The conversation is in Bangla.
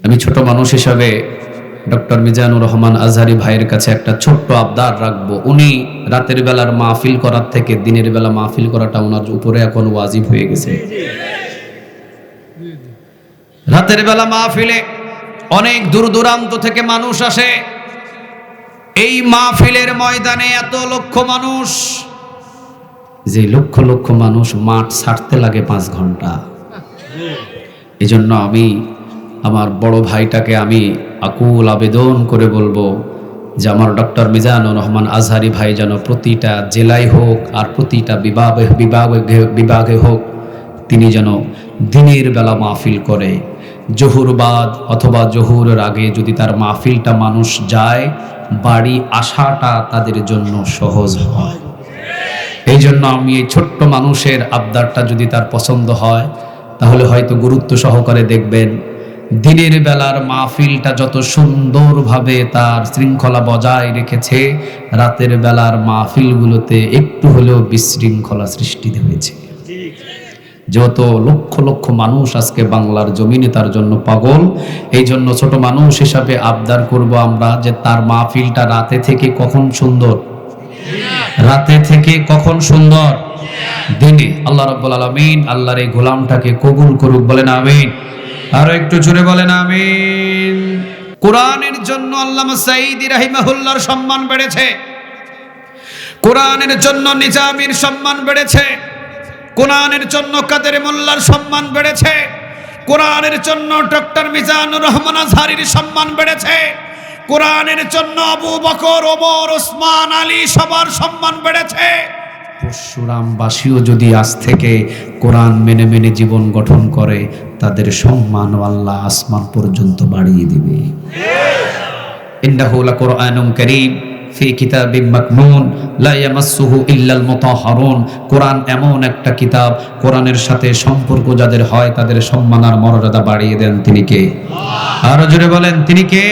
আমি ছোট মানুষ হিসাবে ডক্টর মিজানুর রহমান আজহারি ভাইয়ের কাছে একটা ছোট্ট আবদার রাখব। উনি রাতের বেলার মাহফিল করার থেকে দিনের বেলা মাহফিল করাটা ওনার উপরে এখন ওয়াজিব হয়ে গেছে। রাতের বেলা মাহফিলে অনেক দূর দূরান্ত থেকে মানুষ আসে। এই মাহফিলের ময়দানে এত লক্ষ মানুষ। যে লক্ষ লক্ষ মানুষ মাঠ ছাড়তে লাগে পাঁচ ঘণ্টা। এই জন্য আমি আমার বড় ভাইটাকে আমি আকুল আবেদন করে বলব যে আমার ডক্টর মিজানুর রহমান আজহারি ভাই যেন প্রতিটা জেলায় হোক আর প্রতিটা বিভাগে বিভাগে বিভাগে হোক, তিনি যেন দিনের বেলা মাহফিল করে। জহুরবাদ অথবা জহুরের আগে যদি তার মাহফিলটা মানুষ যায়, বাড়ি আসাটা তাদের জন্য সহজ হয়। এই জন্য আমি এই ছোট্ট মানুষের আবদারটা যদি তার পছন্দ হয়, তাহলে হয়তো গুরুত্ব সহকারে দেখবেন দিনের বেলার মাহফিলটা যত সুন্দরভাবে তার শৃঙ্খলা বজায় রেখেছে, রাতের বেলার মাহফিলগুলোতে একটু হলেও বিশৃঙ্খলা সৃষ্টি হয়েছে। যত লক্ষ লক্ষ মানুষ আজকে বাংলার জমিনে তার জন্য পাগল এই জন্য ছোট মানুষ হিসাবে আবদার করব আমরা যে তার মাহফিলটা রাতে থেকে কখন সুন্দর? রাতে থেকে কখন সুন্দর? দিনে। আল্লাহ রাব্বুল আলামিন আল্লাহর এই গোলামটাকে কবুল করুক, বলেন আমিন। আরও একটু জোরে বলেন, আমিন। কোরআনের জন্য আল্লামা সাইদি রাহিমাহুল্লাহর সম্মান বেড়েছে। কোরআনের জন্য নিজামির সম্মান বেড়েছে। কোরআনের জন্য কাদের মোল্লার সম্মান বেড়েছে। কোরআনের জন্য ডক্টর মিজানুর রহমান আজহারির সম্মান বেড়েছে। কোরআনের জন্য আবু বকর, ওমর, ওসমান, আলী সবার সম্মান বেড়েছে। পরশুরামবাসীও যদি আজ থেকে কোরআন মেনে মেনে জীবন গঠন করে, তাদের সম্মান আল্লাহ আসমান পর্যন্ত বাড়িয়ে দিবে। ফি লা ইয়ামাসসুহু ইল্লাল মুতাহহারুন এমন একটা কিতাব, কোরআনের সাথে সম্পর্ক যাদের হয়, তাদের সম্মান আর মর্যাদা বাড়িয়ে দেন তিনি কে? আরও জোরে বলেন, তিনি কে?